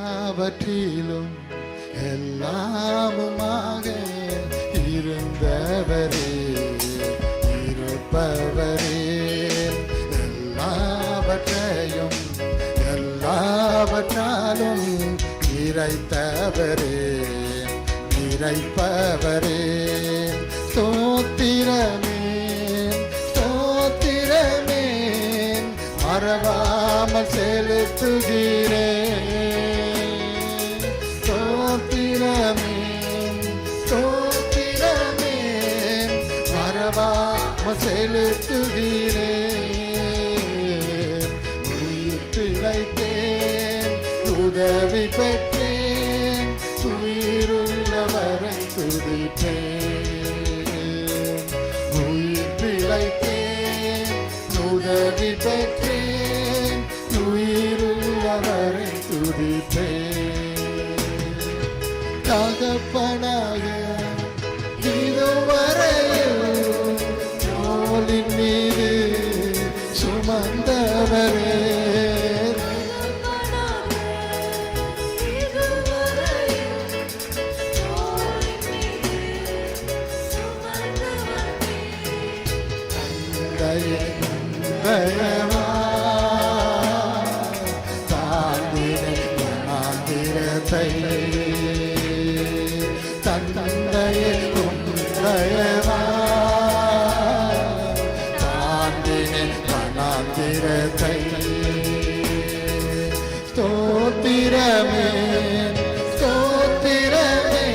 எல்லாவற்றிலும் எல்லாமுமாக இருந்தவரே இருப்பவரே. எல்லாவற்றையும் எல்லாவற்றாலும் நிறைத்தவரே நிறைப்பவரே சோத்திரமே சோத்திரமே மறவாமல் செலுத்துகிறேன் மறவாமல் செலுத்துகிறேன் உயிர் பிழைத்தேன் உதவி பெற்றேன் உயிருள்ளவரை துதித்தேன் உயிர் பிழைத்தேன் உதவி பெற்றேன் உயிருள்ளவரை துதித்தேன் தோளின் மீது சுமந்தவரே. தயவா தாந்திரத்தை தந்தையே தயவா. மனாந்திரத்தை ஸ்தோத்திரமே ஸ்தோத்திரமே.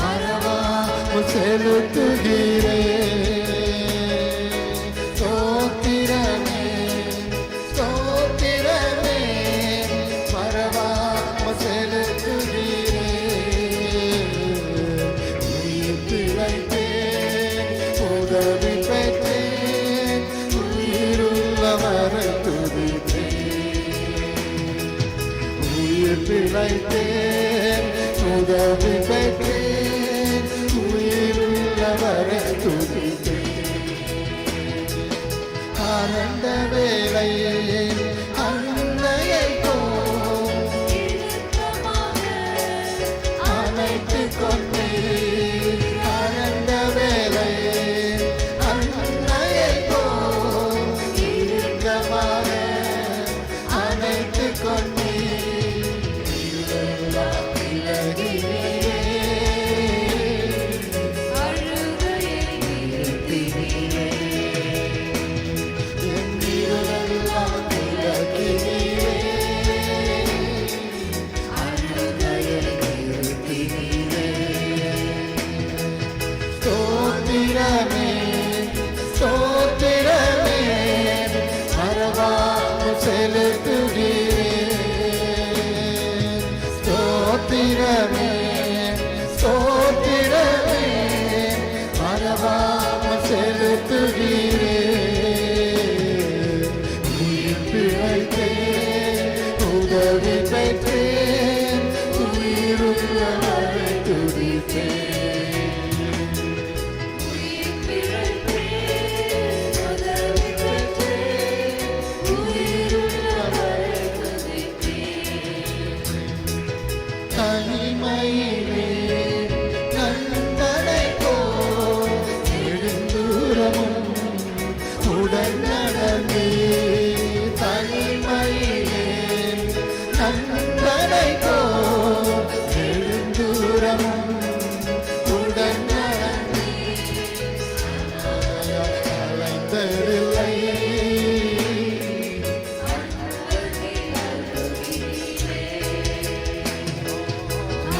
மறவாமல் செலுத்துகிறேன் ஸ்தோத்திரமே ஸ்தோத்திரமே. மறவாமல் செலுத்துகிறேன் உயிர் பிழைத்தேன் உதவி பிழைத்தேன் உதவி பெற்றேன். உயிருள்ளவரை துதித்தேன். ஆனந்த வேளையை அன்னையை போல் அணைத்து கொண்டு ஆனந்த வேளையை அன்னையை போல் இறுக்கமாக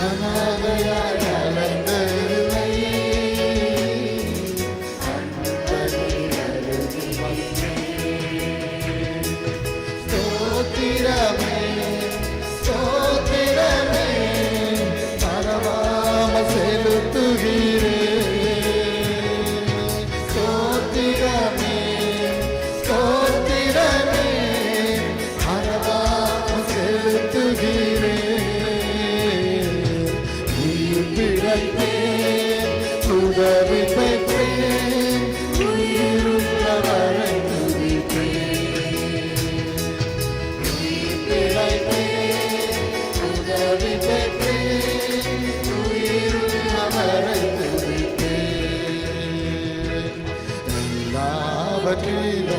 Anadaya Thank you.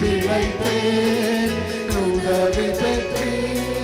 பிழைத்தேன் உதவி பெற்றேன்.